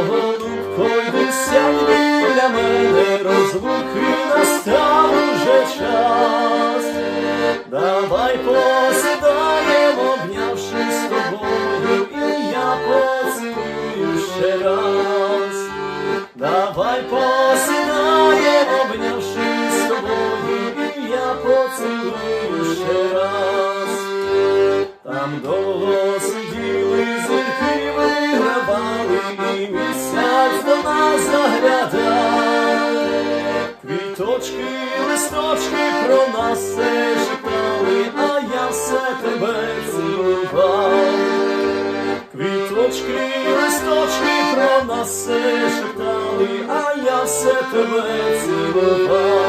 того, Пойдуться біля мене розлуки настав уже час. Давай посідаємо, обнявшись з тобою, і я поцілую ще раз. Давай посідаємо, обнявшись з тобою, і я поцілую ще раз. Там до так до нас заглядає, квіточки, листочки про нас все житали, а я все тебе цілував. Квіточки, листочки про нас все житали, а я все тебе цілував.